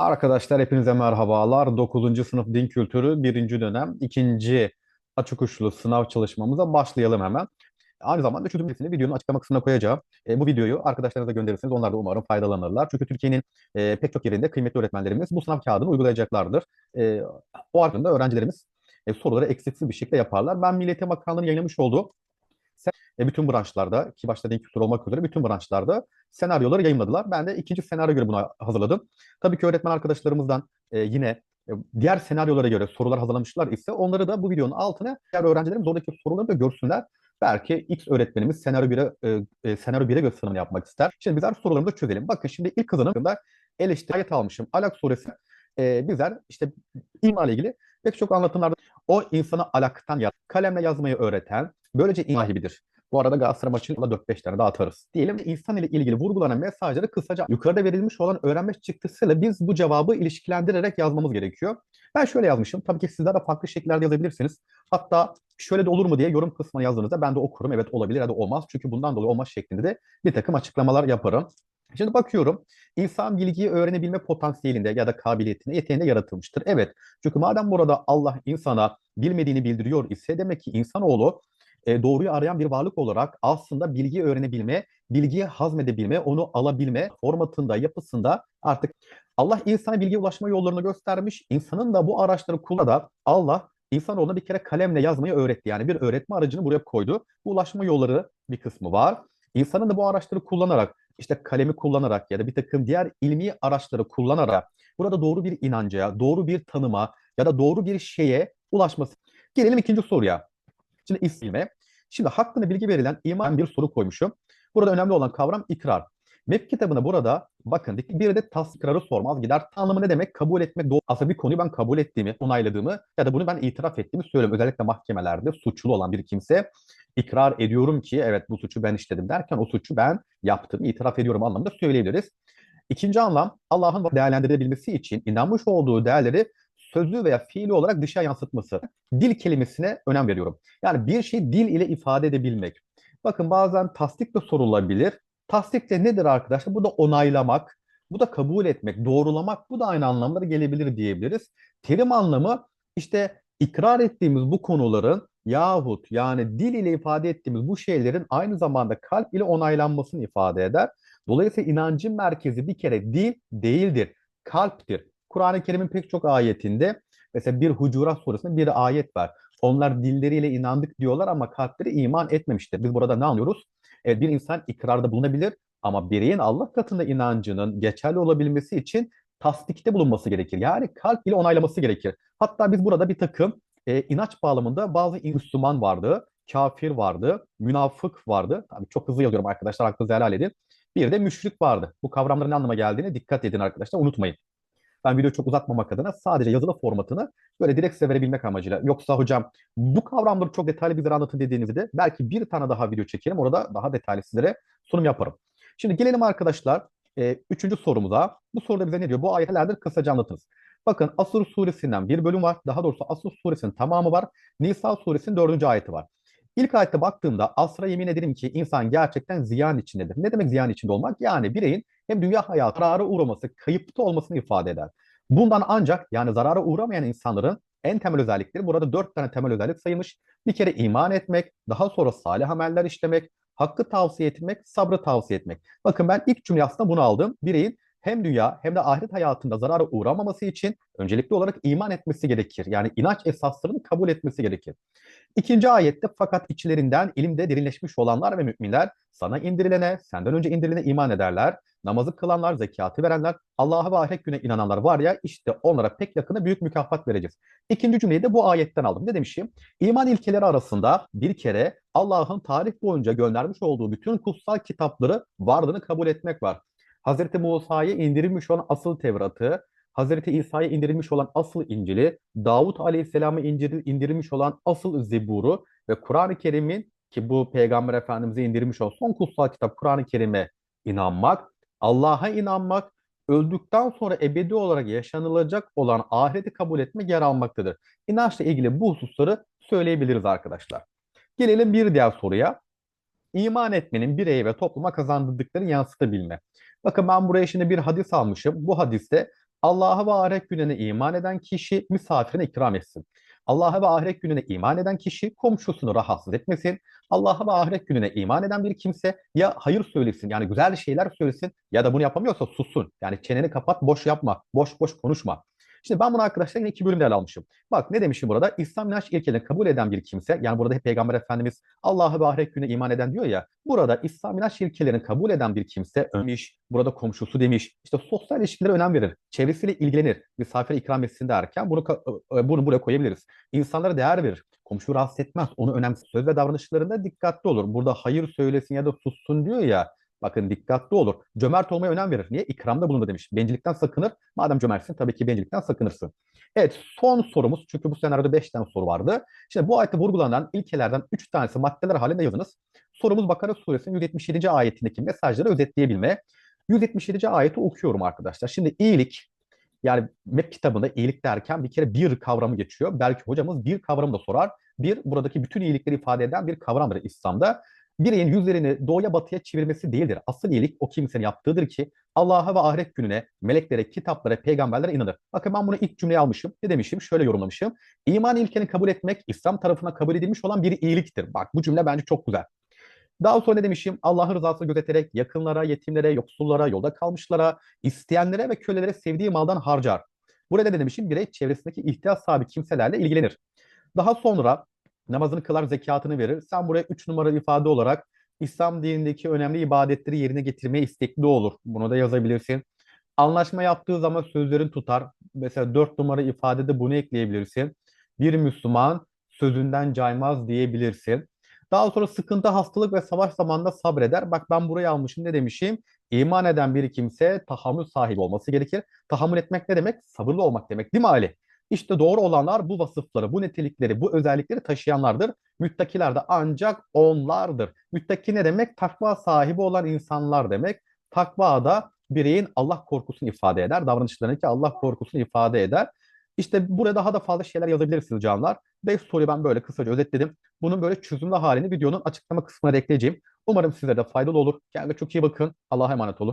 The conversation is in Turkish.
Arkadaşlar hepinize merhabalar. 9. sınıf din kültürü birinci dönem ikinci açık uçlu sınav çalışmamıza başlayalım hemen. Aynı zamanda çözüm listesini videonun açıklama kısmına koyacağım. E, bu videoyu arkadaşlarınıza gönderirseniz onlar da umarım faydalanırlar. Çünkü Türkiye'nin e, pek çok yerinde kıymetli öğretmenlerimiz bu sınav kağıdını uygulayacaklardır. E, o ardından öğrencilerimiz e, soruları eksiksiz bir şekilde yaparlar. Ben Milli Eğitim Bakanlığı'nın yayınlamış olduğu e, bütün branşlarda ki başta din kültürü olmak üzere bütün branşlarda senaryoları yayınladılar. Ben de ikinci senaryo göre bunu hazırladım. Tabii ki öğretmen arkadaşlarımızdan e, yine e, diğer senaryolara göre sorular hazırlamışlar ise onları da bu videonun altına diğer öğrencilerimiz oradaki soruları da görsünler. Belki X öğretmenimiz senaryo 1'e e, e, senaryo 1'e göre yapmak ister. Şimdi bizler sorularımızı çözelim. Bakın şimdi ilk kazanımda eleştiri almışım. Alak suresi e, bizler işte imanla ilgili pek çok anlatımlarda o insanı alaktan ya kalemle yazmayı öğreten böylece iman gibidir. Bu arada Galatasaray maçında 4-5 tane daha atarız. Diyelim insan ile ilgili vurgulanan mesajları kısaca yukarıda verilmiş olan öğrenme çıktısıyla biz bu cevabı ilişkilendirerek yazmamız gerekiyor. Ben şöyle yazmışım. Tabii ki sizler de farklı şekillerde yazabilirsiniz. Hatta şöyle de olur mu diye yorum kısmına yazdığınızda ben de okurum. Evet olabilir ya da olmaz. Çünkü bundan dolayı olmaz şeklinde de bir takım açıklamalar yaparım. Şimdi bakıyorum insan bilgiyi öğrenebilme potansiyelinde ya da kabiliyetinde, yeteneğinde yaratılmıştır. Evet çünkü madem burada Allah insana bilmediğini bildiriyor ise demek ki insanoğlu e, doğruyu arayan bir varlık olarak aslında bilgiyi öğrenebilme, bilgiyi hazmedebilme, onu alabilme formatında, yapısında artık Allah insana bilgiye ulaşma yollarını göstermiş. İnsanın da bu araçları kullanarak Allah insanoğluna bir kere kalemle yazmayı öğretti. Yani bir öğretme aracını buraya koydu. Bu ulaşma yolları bir kısmı var. İnsanın da bu araçları kullanarak, işte kalemi kullanarak ya da bir takım diğer ilmi araçları kullanarak burada doğru bir inanca, doğru bir tanıma ya da doğru bir şeye ulaşması. Gelelim ikinci soruya. Şimdi islime. Şimdi hakkında bilgi verilen iman bir soru koymuşum. Burada önemli olan kavram ikrar. MEP kitabına burada bakın bir de tasdikrarı sormaz gider. Tanımı ne demek? Kabul etmek. Doğru. Aslında bir konuyu ben kabul ettiğimi, onayladığımı ya da bunu ben itiraf ettiğimi söylüyorum. Özellikle mahkemelerde suçlu olan bir kimse ikrar ediyorum ki evet bu suçu ben işledim derken o suçu ben yaptım, itiraf ediyorum anlamında söyleyebiliriz. İkinci anlam Allah'ın değerlendirebilmesi için inanmış olduğu değerleri sözlü veya fiili olarak dışa yansıtması. Dil kelimesine önem veriyorum. Yani bir şey dil ile ifade edebilmek. Bakın bazen tasdik de sorulabilir. Tasdik de nedir arkadaşlar? Bu da onaylamak, bu da kabul etmek, doğrulamak, bu da aynı anlamlara gelebilir diyebiliriz. Terim anlamı işte ikrar ettiğimiz bu konuların yahut yani dil ile ifade ettiğimiz bu şeylerin aynı zamanda kalp ile onaylanmasını ifade eder. Dolayısıyla inancın merkezi bir kere dil değildir, kalptir. Kur'an-ı Kerim'in pek çok ayetinde mesela bir Hucurat suresinde bir ayet var. Onlar dilleriyle inandık diyorlar ama kalpleri iman etmemiştir. Biz burada ne anlıyoruz? Evet bir insan ikrarda bulunabilir ama bireyin Allah katında inancının geçerli olabilmesi için tasdikte bulunması gerekir. Yani kalp ile onaylaması gerekir. Hatta biz burada bir takım e, inanç bağlamında bazı Müslüman vardı, kafir vardı, münafık vardı. Tabii çok hızlı yazıyorum arkadaşlar aklınızı helal edin. Bir de müşrik vardı. Bu kavramların ne anlama geldiğine dikkat edin arkadaşlar unutmayın. Ben videoyu çok uzatmamak adına sadece yazılı formatını böyle direkt size verebilmek amacıyla. Yoksa hocam bu kavramları çok detaylı bizlere anlatın dediğinizde belki bir tane daha video çekerim. Orada daha detaylı sizlere sunum yaparım. Şimdi gelelim arkadaşlar e, üçüncü sorumuza. Bu soruda bize ne diyor? Bu ayetlerdir kısaca anlatınız. Bakın Asur suresinden bir bölüm var. Daha doğrusu Asur suresinin tamamı var. Nisa suresinin dördüncü ayeti var. İlk ayette baktığımda asra yemin ederim ki insan gerçekten ziyan içindedir. Ne demek ziyan içinde olmak? Yani bireyin hem dünya hayatı zarara uğraması, kayıpta olmasını ifade eder. Bundan ancak yani zarara uğramayan insanların en temel özellikleri burada dört tane temel özellik sayılmış. Bir kere iman etmek, daha sonra salih ameller işlemek, hakkı tavsiye etmek, sabrı tavsiye etmek. Bakın ben ilk cümle aslında bunu aldım. Bireyin hem dünya hem de ahiret hayatında zarara uğramaması için öncelikli olarak iman etmesi gerekir. Yani inanç esaslarını kabul etmesi gerekir. İkinci ayette fakat içlerinden ilimde derinleşmiş olanlar ve müminler sana indirilene, senden önce indirilene iman ederler. Namazı kılanlar, zekatı verenler, Allah'a ve ahiret güne inananlar var ya işte onlara pek yakında büyük mükafat vereceğiz. İkinci cümleyi de bu ayetten aldım. Ne demişim? İman ilkeleri arasında bir kere Allah'ın tarih boyunca göndermiş olduğu bütün kutsal kitapları varlığını kabul etmek var. Hazreti Musa'ya indirilmiş olan asıl Tevrat'ı, Hazreti İsa'ya indirilmiş olan asıl İncil'i, Davut Aleyhisselam'a indirilmiş olan asıl Zebur'u ve Kur'an-ı Kerim'in ki bu Peygamber Efendimiz'e indirilmiş olan son kutsal kitap Kur'an-ı Kerim'e inanmak, Allah'a inanmak, öldükten sonra ebedi olarak yaşanılacak olan ahireti kabul etmek yer almaktadır. İnançla ilgili bu hususları söyleyebiliriz arkadaşlar. Gelelim bir diğer soruya. İman etmenin bireye ve topluma kazandırdıkları yansıtabilme. Bakın ben buraya şimdi bir hadis almışım. Bu hadiste Allah'a ve ahiret gününe iman eden kişi misafirine ikram etsin. Allah'a ve ahiret gününe iman eden kişi komşusunu rahatsız etmesin. Allah'a ve ahiret gününe iman eden bir kimse ya hayır söylesin yani güzel şeyler söylesin ya da bunu yapamıyorsa sussun. Yani çeneni kapat boş yapma, boş boş konuşma. Şimdi ben bunu arkadaşlar yine iki bölümde ele almışım. Bak ne demişim burada? İslam inanç ilkelerini kabul eden bir kimse, yani burada hep Peygamber Efendimiz Allah'a ve ahiret gününe iman eden diyor ya, burada İslam inanç ilkelerini kabul eden bir kimse ölmüş, burada komşusu demiş, işte sosyal ilişkilere önem verir, çevresiyle ilgilenir, misafire ikram etsin derken bunu, bunu buraya koyabiliriz. İnsanlara değer verir, komşuyu rahatsız etmez, onu önemsiz söz ve davranışlarında dikkatli olur. Burada hayır söylesin ya da sussun diyor ya, Bakın dikkatli olur. Cömert olmaya önem verir. Niye? İkramda bulunur demiş. Bencillikten sakınır. Madem cömertsin tabii ki bencillikten sakınırsın. Evet son sorumuz. Çünkü bu senaryoda 5 tane soru vardı. Şimdi bu ayette vurgulanan ilkelerden 3 tanesi maddeler halinde yazınız. Sorumuz Bakara suresinin 177. ayetindeki mesajları özetleyebilme. 177. ayeti okuyorum arkadaşlar. Şimdi iyilik yani MEP kitabında iyilik derken bir kere bir kavramı geçiyor. Belki hocamız bir kavramı da sorar. Bir buradaki bütün iyilikleri ifade eden bir kavramdır İslam'da bireyin yüzlerini doğuya batıya çevirmesi değildir. Asıl iyilik o kimsenin yaptığıdır ki Allah'a ve ahiret gününe, meleklere, kitaplara, peygamberlere inanır. Bakın ben bunu ilk cümleye almışım. Ne demişim? Şöyle yorumlamışım. İman ilkeni kabul etmek İslam tarafına kabul edilmiş olan bir iyiliktir. Bak bu cümle bence çok güzel. Daha sonra ne demişim? Allah'ın rızasını gözeterek yakınlara, yetimlere, yoksullara, yolda kalmışlara, isteyenlere ve kölelere sevdiği maldan harcar. Burada ne demişim? Birey çevresindeki ihtiyaç sahibi kimselerle ilgilenir. Daha sonra namazını kılar, zekatını verir. Sen buraya 3 numara ifade olarak İslam dinindeki önemli ibadetleri yerine getirmeye istekli olur. Bunu da yazabilirsin. Anlaşma yaptığı zaman sözlerini tutar. Mesela 4 numara ifadede bunu ekleyebilirsin. Bir Müslüman sözünden caymaz diyebilirsin. Daha sonra sıkıntı, hastalık ve savaş zamanında sabreder. Bak ben buraya almışım ne demişim? İman eden bir kimse tahammül sahibi olması gerekir. Tahammül etmek ne demek? Sabırlı olmak demek değil mi Ali? İşte doğru olanlar bu vasıfları, bu nitelikleri, bu özellikleri taşıyanlardır. Müttakiler de ancak onlardır. Müttaki ne demek? Takva sahibi olan insanlar demek. Takva da bireyin Allah korkusunu ifade eder. Davranışlarındaki Allah korkusunu ifade eder. İşte burada daha da fazla şeyler yazabilirsiniz canlar. 5 soruyu ben böyle kısaca özetledim. Bunun böyle çözümlü halini videonun açıklama kısmına ekleyeceğim. Umarım sizlere de faydalı olur. Kendinize çok iyi bakın. Allah'a emanet olun.